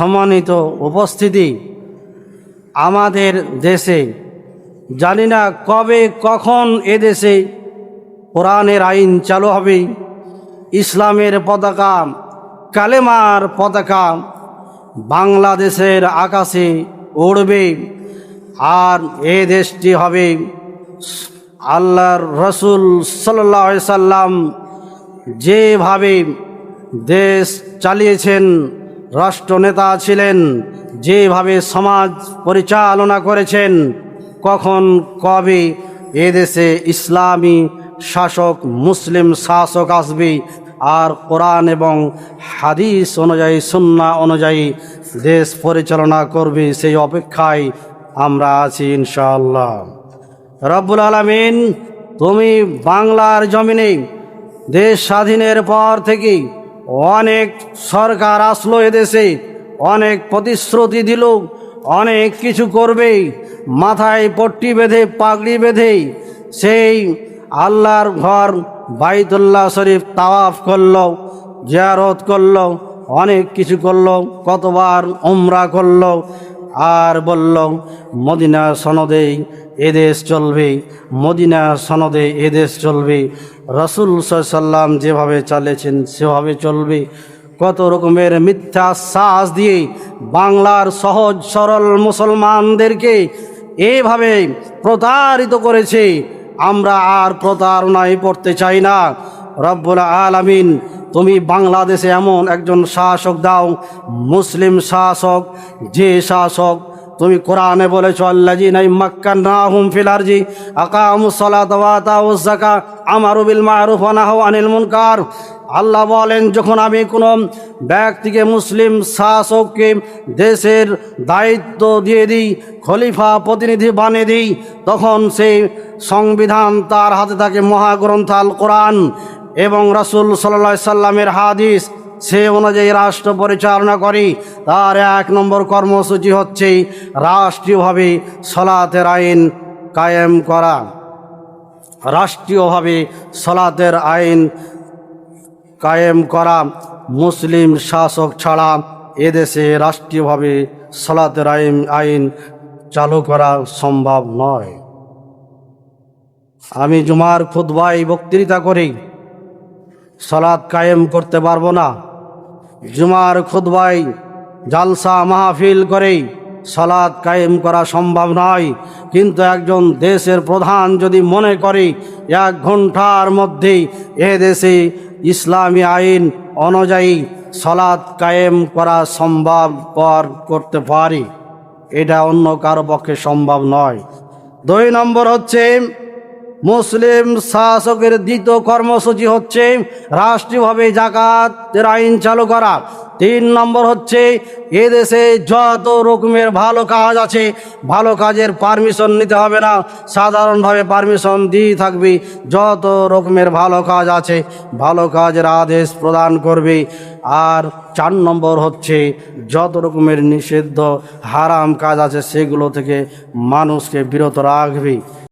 সম্মানিত উপস্থিতি আমাদের দেশে। জানি না কবে, কখন এদেশে কোরআনের আইন চালু হবে। ইসলামের পতাকা, কালেমার পতাকা বাংলাদেশের আকাশে উড়বে আর এ দেশটি হবে। আল্লাহর রসুল সাল্লাহ সাল্লাম যেভাবে দেশ চালিয়েছেন রাষ্ট্রনেতা ছিলেন, যেভাবে সমাজ পরিচালনা করেছেন, কখন, কবে এদেশে ইসলামী শাসক, মুসলিম শাসক আসবে, আর কোরআন এবং হাদিস অনুযায়ী, সুন্না অনুযায়ী দেশ পরিচালনা করবে, সেই অপেক্ষায় আমরা আছি ইনশাআল্লাহ। রব্বুল আলমিন, তুমি বাংলার জমিনে দেশ স্বাধীনের পর থেকে অনেক সরকার আসলো এদেশে, অনেক প্রতিশ্রুতি দিল, অনেক কিছু করবে, মাথায় পট্টি বেঁধে, পাগড়ি বেঁধে, সেই আল্লাহর ঘর বাইতুল্লাহ শরীফ তাওয়াফ করল, জিয়ারত করল, অনেক কিছু করল, কতবার উমরা করল আর বলল, মদিনা সনদে এদেশ চলবে, মদিনা সনদে এদেশ চলবে। রসুল সাল্লাম যেভাবে চালিয়েছেন, সেভাবে চলবে। কত রকমের মিথ্যা শ্বাস দিয়ে বাংলার সহজ, সরল মুসলমানদেরকে এভাবে প্রতারিত করেছে। আমরা আর প্রতারণায় পড়তে চাই না। রব্বুল আলামিন তুমি বাংলাদেশে এমন একজন শাসক দাও, মুসলিম শাসক, যে শাসক, তুমি কোরআনে বলেছ আল্লাজি নাই মাক্কান না হুম ফিলারজি আকামু আনিল মুনকার। আল্লাহ বলেন, যখন আমি কোনো ব্যক্তিকে, মুসলিম শাসককে দেশের দায়িত্ব দিয়ে দিই, খলিফা প্রতিনিধি বানিয়ে দিই, তখন সেই সংবিধান তার হাতে থাকে মহাগ্রন্থাল কোরআন। এবং রাসুল সাল্লা সাল্লামের হাদিস সে অনুযায়ী রাষ্ট্র পরিচালনা করি। তার এক নম্বর কর্মসূচি হচ্ছে রাষ্ট্রীয়ভাবে সলাতের আইন কায়েম করা। রাষ্ট্রীয়ভাবে সলাতের আইন কায়েম করা। মুসলিম শাসক ছাড়া এদেশে রাষ্ট্রীয়ভাবে সলাতের আইন আইন চালু করা সম্ভব নয়। আমি জুমার খুদ্বাই বক্তৃতা করি। সলাৎ কায়েম করতে পারব না। জুমার খুদ্বাই জালসা মাহফিল করে সলাৎ কায়েম করা সম্ভব নয়। কিন্তু একজন দেশের প্রধান যদি মনে করে, এক ঘণ্টার মধ্যেই এ দেশে ইসলামী আইন অনুযায়ী সলাৎ কায়েম করা সম্ভব কর করতে পারি। এটা অন্য কারও পক্ষে সম্ভব নয়। দুই নম্বর হচ্ছে মুসলিম শাসকের দ্বিতীয় কর্মসূচি হচ্ছে রাষ্ট্রীয়ভাবে জাকাতের আইন চালু করা। তিন নম্বর হচ্ছে এদেশে যত রকমের ভালো কাজ আছে, ভালো কাজের পারমিশন নিতে হবে না। সাধারণভাবে পারমিশন দিয়ে থাকবে। যত রকমের ভালো কাজ আছে, ভালো কাজের আদেশ প্রদান করবে। আর চার নম্বর হচ্ছে যত রকমের নিষিদ্ধ হারাম কাজ আছে, সেগুলো থেকে মানুষকে বিরত রাখবে।